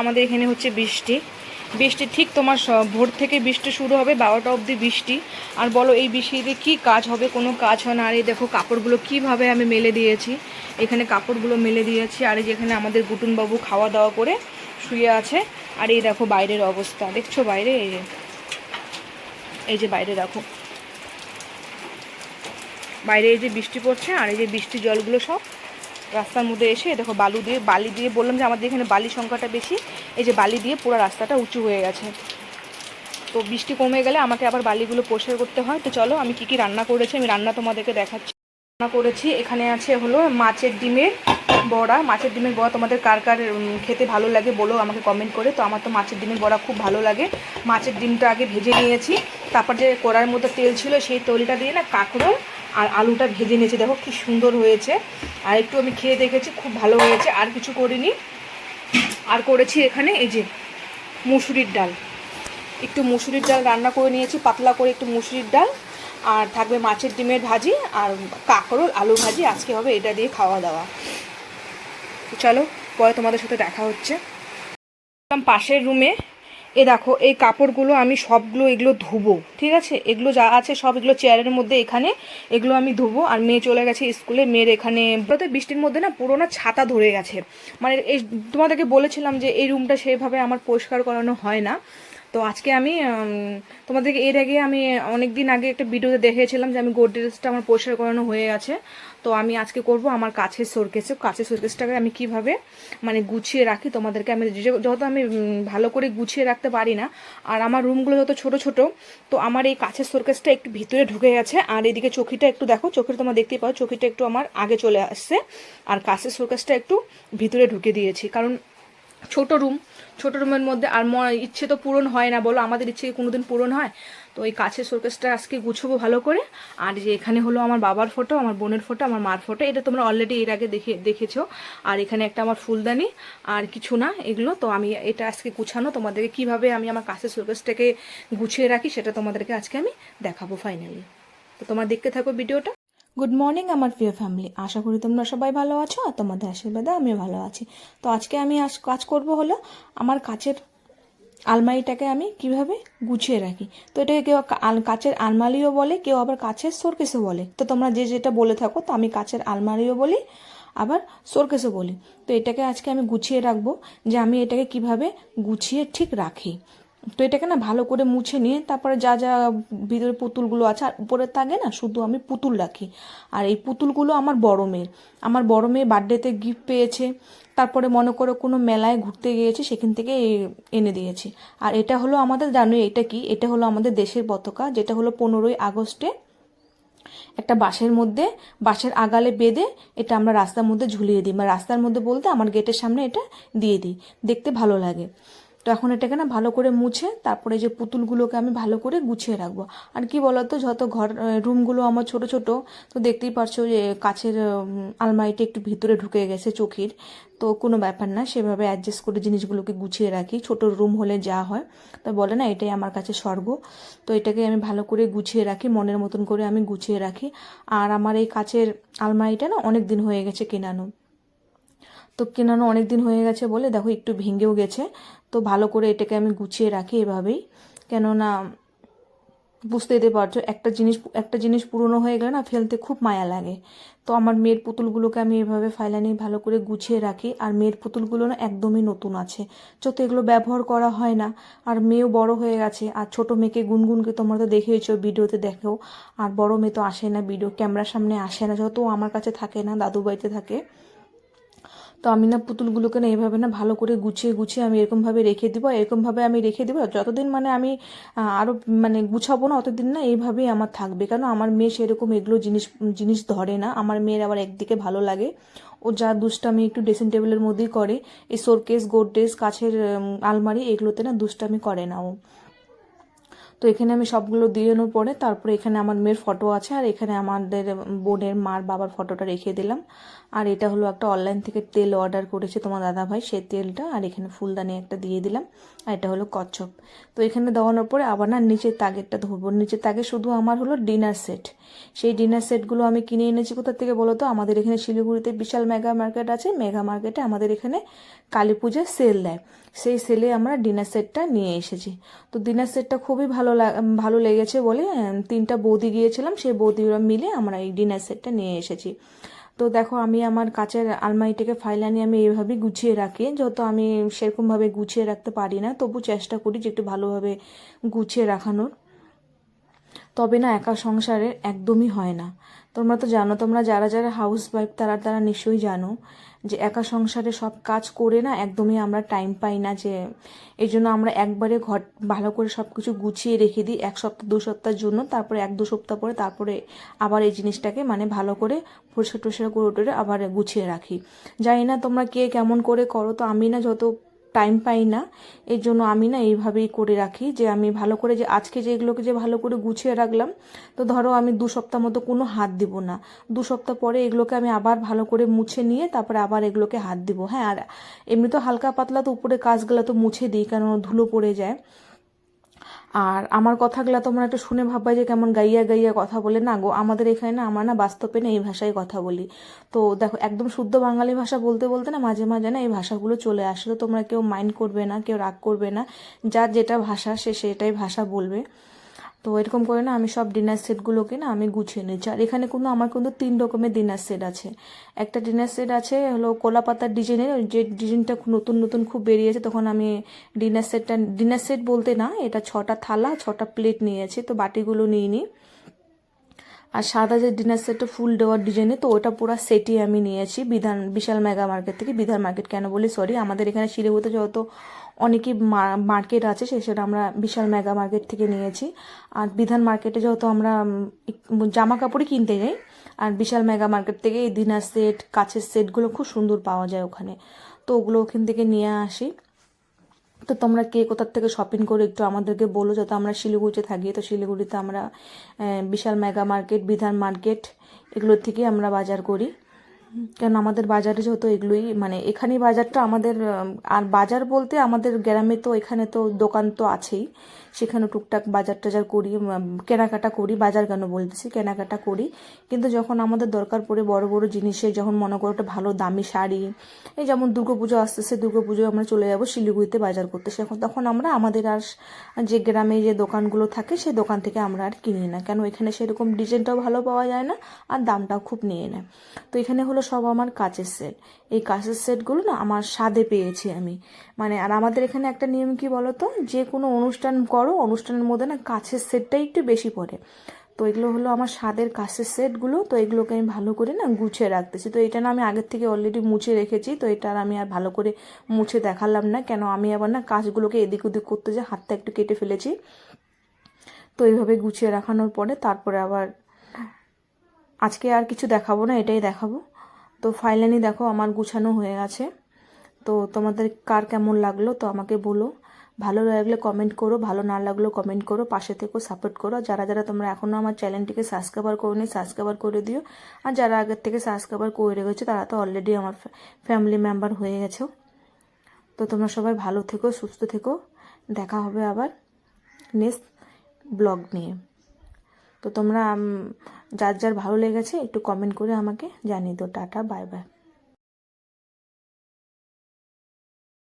আমাদের এখানে হচ্ছে বৃষ্টি। বৃষ্টি ঠিক তোমার ভোর থেকে বৃষ্টি শুরু হবে বারোটা অবধি বৃষ্টি। আর বলো এই বৃষ্টিতে কি কাজ হবে, কোনো কাজ হয় না? আর এই দেখো কাপড়গুলো কীভাবে আমি মেলে দিয়েছি। এখানে কাপড়গুলো মেলে দিয়েছি আর এই যেখানে আমাদের গুটুনবাবু খাওয়া দাওয়া করে শুয়ে আছে। আর এই দেখো বাইরের অবস্থা। দেখছ বাইরে? এই যে এই যে বাইরে দেখো। বাইরে এই যে বৃষ্টি পড়ছে আর এই যে বৃষ্টির জলগুলো সব রাস্তার মধ্যে এসে দেখো বালু দিয়ে, বালি দিয়ে, বললাম যে আমাদের এখানে বালি সংখ্যাটা বেশি, এই যে বালি দিয়ে পুরো রাস্তাটা উঁচু হয়ে গেছে। তো বৃষ্টি কমে গেলে আমাকে আবার বালিগুলো পরিষ্কার করতে হয়। তো চলো, আমি কি কি রান্না করেছি, আমি রান্না তোমাদেরকে দেখাচ্ছি। রান্না করেছি, এখানে আছে হলো মাছের ডিমের বড়া। মাছের ডিমের বড়া তোমাদের কার কার খেতে ভালো লাগে বলো আমাকে কমেন্ট করে। তো আমার তো মাছের ডিমের বড়া খুব ভালো লাগে। মাছের ডিমটা আগে ভেজে নিয়েছি। তারপর যে কড়ার মধ্যে তেল ছিল, সেই তেলটা দিয়ে না কাঁকড়ো আর আলুটা ভেজে নিয়েছি। দেখো কি সুন্দর হয়েছে। আর একটু আমি খেয়ে দেখেছি, খুব ভালো হয়েছে। আর কিছু করিনি। আর করেছি এখানে এই যে মুসুরির ডাল। একটু মুসুরির ডাল রান্না করে নিয়েছি, পাতলা করে একটু মুসুরির ডাল। আর থাকবে মাছের ডিমের ভাজি আর কাঁকরোল, আলু ভাজি। আজকে হবে এটা দিয়ে খাওয়া দাওয়া। চলো, পরে তোমাদের সাথে দেখা হচ্ছে। পাশের রুমে এ দেখো, এই কাপড়গুলো আমি সবগুলো এগুলো ধুবো, ঠিক আছে? এগুলো যা আছে সব এগুলো চেয়ারের মধ্যে এখানে এগুলো আমি ধুবো। আর মেয়ে চলে গেছে স্কুলে, মেয়ের এখানে তো বৃষ্টির মধ্যে না পুরো না ছাতা ধরে গেছে। মানে এই তোমাদেরকে বলেছিলাম যে এই রুমটা সেভাবে আমার পরিষ্কার করানো হয় না। তো আজকে আমি তোমাদেরকে এর আগে আমি অনেক দিন আগে একটা ভিডিওতে দেখিয়েছিলাম যে আমি গোডরেজটা আমার পরিষ্কার করানো হয়ে আছে তো আমি আজকে করব আমার কাছের সোরকেসে কাছের সোরকেসটাকে আমি কীভাবে মানে গুছিয়ে রাখি তোমাদেরকে আমি যে- যেহেতু আমি ভালো করে গুছিয়ে রাখতে পারি না, আর আমার রুমগুলো যত ছোট ছোট, তো আমার এই কাছের সোরকেসটা একটু ভিতরে ঢুকে গেছে। আর এদিকে চোখিটা একটু দেখো চোখের তোমরা দেখতেই পাও চোখিটা একটু আমার আগে চলে আসছে। আর কাছের সোরকেসটা একটু ভিতরে ঢুকে দিয়েছি। কারণ ছোট রুম ছোট রুমের মধ্যে আর ইচ্ছে তো পূরণ হয় না, বলো আমাদের ইচ্ছে কোনোদিন পূরণ হয়? তো এই কাছের শোকেসটা আজকে গুছবো ভালো করে। আর যে এখানে হলো আমার বাবার ফটো আমার বোনের ফটো আমার মার ফটো এটা তোমরা অলরেডি এর আগে দেখে, দেখেছ। আর এখানে একটা আমার ফুলদানি, আর কিছু না এগুলো। তো আমি এটা আজকে গুছানো, তোমাদেরকে কীভাবে আমি আমার কাছের শোকেসটাকে গুছিয়ে রাখি সেটা তোমাদেরকে আজকে আমি দেখাবো ফাইনালি তো তোমরা দেখতে থাকো ভিডিওটা গুড মর্নিং আমার প্রিয় ফ্যামিলি আশা করি তোমরা সবাই ভালো আছো আর তোমাদের আশীর্বাদে আমিও ভালো আছি। তো আজকে আমি আজ কাজ করব হলো আমার কাচের আলমারিটাকে আমি কীভাবে গুছিয়ে রাখি। তো এটাকে কেউ কাচের আলমারিও বলে, কেউ আবার কাছের সোরকেসও বলে। তো তোমরা যে যেটা বলে থাকো, তো আমি কাচের আলমারিও বলি, আবার সোরকেসও বলি। তো এটাকে আজকে আমি গুছিয়ে রাখব যে আমি এটাকে কীভাবে গুছিয়ে ঠিক রাখি। তো এটাকে না ভালো করে মুছে নিয়ে তারপরে যা যা ভিতরে পুতুলগুলো আছে, আর উপরের তাগে না, শুধু আমি পুতুল রাখি। আর এই পুতুলগুলো আমার বড় মেয়ের। আমার বড় মেয়ে বার্থডেতে গিফট পেয়েছে, তারপরে মনে করো কোনো মেলায় ঘুরতে গিয়েছে, সেখান থেকে এনে দিয়েছি। আর এটা হলো আমাদের জানো, এটা কি? এটা হলো আমাদের দেশের পতাকা, যেটা হলো পনেরোই আগস্টে একটা বাঁশের মধ্যে, বাঁশের আগালে বেঁধে এটা আমরা রাস্তার মধ্যে ঝুলিয়ে দিই। বা রাস্তার মধ্যে বলতে আমার গেটের সামনে এটা দিয়ে দিই। দেখতে ভালো লাগে। তো এখন এটাকে না ভালো করে মুছে তারপরে যে পুতুলগুলোকে আমি ভালো করে গুছিয়ে রাখব। আর কি বলতো, যত ঘর রুমগুলো আমার ছোট ছোট, তো দেখতেই পারছ যে কাছের আলমারিটা একটু ভিতরে ঢুকে গেছে চোখের। তো কোনো ব্যাপার না, সেভাবে অ্যাডজাস্ট করে জিনিসগুলোকে গুছিয়ে রাখি। ছোট রুম হলে যা হয়। তো বলে না, এটাই আমার কাছে স্বর্গ। তো এটাকে আমি ভালো করে গুছিয়ে রাখি, মনের মতন করে আমি গুছিয়ে রাখি। আর আমার এই কাছের আলমারিটা না অনেক দিন হয়ে গেছে কেনানো। তো কেনানো অনেক দিন হয়ে গেছে বলে, দেখো একটু ভেঙেও গেছে। তো ভালো করে এটাকে আমি গুছিয়ে রাখি এভাবেই। কেননা, বুঝতে দিতে পারছ, একটা জিনিস একটা জিনিস পুরনো হয়ে গেলে না ফেলতে খুব মায়া লাগে। তো আমার মেয়ের পুতুলগুলোকে আমি এভাবে ফাইলানি ভালো করে গুছিয়ে রাখি। আর মেয়ের পুতুলগুলো না একদমই নতুন আছে। যত এগুলো ব্যবহার করা হয় না, আর মেয়েও বড় হয়ে গেছে, আর ছোট মেয়েকে গুনগুনকে তোমরা তো দেখেইছো ভিডিওতে দেখেও। আর বড় মেয়ে তো আসে না, ভিডিও ক্যামেরার সামনে আসে না, যত আমার কাছে থাকে না দাদু বাড়িতে থাকে। তো আমি না পুতুলগুলোকে না এইভাবে না ভালো করে গুছিয়ে গুছিয়ে আমি এরকমভাবে রেখে দিব এরকমভাবে আমি রেখে দিব। যতদিন মানে আমি আরও মানে গুছাবো না, অতদিন না এইভাবেই আমার থাকবে। কেন? আমার মেয়ে সেরকম এগুলো জিনিস জিনিস ধরে না। আমার মেয়ের আবার একদিকে ভালো লাগে। ও যা দুষ্টামি একটু ড্রেসিং টেবিলের মধ্যেই করে। এই সোরকেস গোডরেজ কাছের আলমারি এগুলোতে না দুষ্টামি করে না ও। তো এখানে আমি সবগুলো দিয়ে আনোর পরে। তারপরে এখানে আমার মেয়ের ফটো আছে আর এখানে আমাদের বোনের মার বাবার ফটোটা রেখে দিলাম। আর এটা হলো একটা অনলাইন থেকে তেল অর্ডার করেছে তোমার দাদা ভাই সেই তেলটা। আর এখানে ফুলদানি একটা দিয়ে দিলাম। আর এটা হলো কচ্ছপ। তো এখানে দেওয়ানোর পরে আবার না নিচের তাগেরটা ধরবো। নিচের তাগে শুধু আমার হলো ডিনার সেট সেই ডিনার সেটগুলো আমি কিনে এনেছি কোথা থেকে বলো তো? আমাদের এখানে শিলিগুড়িতে বিশাল মেগা মার্কেট আছে। মেগা মার্কেটে আমাদের এখানে কালী পূজার সেল দেয়। সেই সেলে আমরা ডিনার সেটটা নিয়ে এসেছি। তো ডিনার সেটটা খুবই ভালো ভালো লেগেছে বলে তিনটা বৌদি গিয়েছিলাম। সেই বৌদিরা মিলে আমরা এই ডিনার সেটটা নিয়ে এসেছি। তো দেখো, আমি আমার কাচের আলমারিটাকে ফাইলানি আমি এইভাবেই গুছিয়ে রাখি। যেহেতু আমি সেরকমভাবে গুছিয়ে রাখতে পারি না, তবু চেষ্টা করি যে একটু ভালোভাবে গুছিয়ে রাখানোর। তবে না, একা সংসারে একদমই হয় না। তোমরা তো জানো, তোমরা যারা যারা হাউস ওয়াইফ তারা তারা নিশ্চয়ই জানো যে একা সংসারে সব কাজ করে না একদমই আমরা টাইম পাই না যে এই জন্য আমরা একবারে ঘর, ভালো করে সব কিছু গুছিয়ে রেখে দিই এক সপ্তাহ, দু সপ্তাহের জন্য, তারপরে এক, দু সপ্তাহ পরে তারপরে আবার এই জিনিসটাকে মানে ভালো করে পরিষ্কার টরিষ্কার করে আবার গুছিয়ে রাখি। জানি না তোমরা কে কেমন করে করো, তো আমি না যত টাইম পাই না। এর জন্য আমি না এইভাবেই করে রাখি যে আমি ভালো করে যে আজকে যে এগুলোকে যে ভালো করে গুছিয়ে রাখলাম, তো ধরো আমি দু সপ্তাহ মতো কোনো হাত দিব না। দু সপ্তাহ পরে এগুলোকে আমি আবার ভালো করে মুছে নিয়ে তারপরে আবার এগুলোকে হাত দিব। হ্যাঁ আর এমনি তো হালকা পাতলা তো উপরে কাজগুলো তো মুছে দিই কারণ ধুলো পড়ে যায়। আর আমার কথাগুলো তোমরা একটু শুনে ভাববা যে কেমন গাইয়া গাইয়া কথা বলে। না গো, আমাদের এখানে না, আমরা না বাস্তবে না এই ভাষায় কথা বলি। তো দেখো, একদম শুদ্ধ বাঙালি ভাষা বলতে বলতে না মাঝে মাঝে না এই ভাষাগুলো চলে আসে। তো তোমরা কেউ মাইন্ড করবে না, কেউ রাগ করবে না। যার যেটা ভাষা সে সেটাই ভাষা বলবে। তো এরকম করে না আমি সব ডিনার সেটগুলোকে না আমি গুছিয়ে নিচ্ছি আর এখানে কিন্তু আমার কিন্তু তিন রকমের ডিনার সেট আছে। একটা ডিনার সেট আছে হলো কলা পাতার ডিজাইনের যে ডিজাইনটা নতুন নতুন খুব বেরিয়েছে তখন আমি ডিনার সেটটা ডিনার সেট বলতে না এটা ছটা থালা, ছটা প্লেট নিয়েছি, তো বাটিগুলো নিয়ে নিই। আর সাদা যে ডিনার সেটটা ফুল দেওয়ার ডিজাইনে তো ওটা পুরো সেটই আমি নিয়েছি বিধান, বিশাল মেগা মার্কেট থেকে বিধান মার্কেট কেন বলি? সরি আমাদের এখানে শিলিগুড়িতে যত অনেকই মার্কেট আছে সেটা আমরা বিশাল মেগা মার্কেট থেকে নিয়েছি। আর বিধান মার্কেটে যেহেতু আমরা জামা কাপড়ই কিনতে যাই, আর বিশাল মেগা মার্কেট থেকে এই ডিনার সেট কাছের সেটগুলো খুব সুন্দর পাওয়া যায় ওখানে। তো ওগুলো ওখান থেকে নিয়ে আসি। তো তোমরা কে কোথার থেকে শপিং করে একটু আমাদেরকে বলো, যত আমরা শিলিগুড়িতে থাকি, তো শিলিগুড়িতে আমরা Vishal mega market Bidhan market এগুলোর থেকে আমরা বাজার করি। কেন আমাদের বাজারে যেহেতু এগুলোই মানে এখানেই বাজারটা আমাদের আর বাজার বলতে আমাদের গ্রামে তো এখানে তো দোকান তো আছেই। সেখানে টুকটাক বাজার টাজার করি কেনাকাটা করি, বাজার কেন বলতেছি, কেনাকাটা করি। কিন্তু যখন আমাদের দরকার পড়ে বড় বড় জিনিসে, যখন মনে করো একটা ভালো দামি শাড়ি, এই যেমন দুর্গাপুজো আসতেছে দুর্গাপুজো আমরা চলে যাব শিলিগুড়িতে বাজার করতে। সেখন তখন আমরা আমাদের আর যে গ্রামে যে দোকানগুলো থাকে, সেই দোকান থেকে আমরা আর কিনি না। কেন এখানে সেরকম ডিজাইনটাও ভালো পাওয়া যায় না, আর দামটাও খুব নিয়ে নেয়। তো এখানে হলো সব আমার কাচের সেট এই কাচের সেটগুলো না আমার স্বাদে পেয়েছি আমি। মানে আর আমাদের এখানে একটা নিয়ম কি বলো তো যে কোনো অনুষ্ঠান করো, অনুষ্ঠানের মধ্যে না কাছের সেটটাই একটু বেশি পড়ে। তো এগুলো হলো আমার স্বাদের কাছের সেটগুলো তো এগুলোকে আমি ভালো করে না গুছিয়ে রাখতেছি। তো এটা না আমি আগের থেকে অলরেডি মুছে রেখেছি, তো এটা আর আমি আর ভালো করে মুছে দেখালাম না। কেন? আমি আবার না কাজগুলোকে এদিক ওদিক করতে যে হাতটা একটু কেটে ফেলেছি। তো এইভাবে গুছিয়ে রাখানোর পরে তারপরে আবার আজকে আর কিছু দেখাবো না, এটাই দেখাবো। তো ফাইনালি দেখো আমার গুছানো হয়ে গেছে। তো তোমাদের কার কেমন লাগল তো আমাকে বলো। ভালো লাগলে কমেন্ট করো, ভালো না লাগলেও কমেন্ট করো, পাশে থেকেও সাপোর্ট করো। যারা যারা তোমরা এখনও আমার চ্যানেলটিকে সাবস্ক্রাইবার করে নি সাবস্ক্রাইবার করে দিও। আর যারা আগের থেকে সাবস্ক্রাইবার করে রেখেছো, তারা তো অলরেডি আমার ফ্যামিলি মেম্বার হয়ে গেছো। তো তোমরা সবাই ভালো থেকো, সুস্থ থেকো। দেখা হবে আবার নেক্সট ব্লগ নিয়ে। তো তোমরা যার যার ভালো লেগেছে একটু কমেন্ট করে আমাকে জানিয়ে দাও। Tata bye bye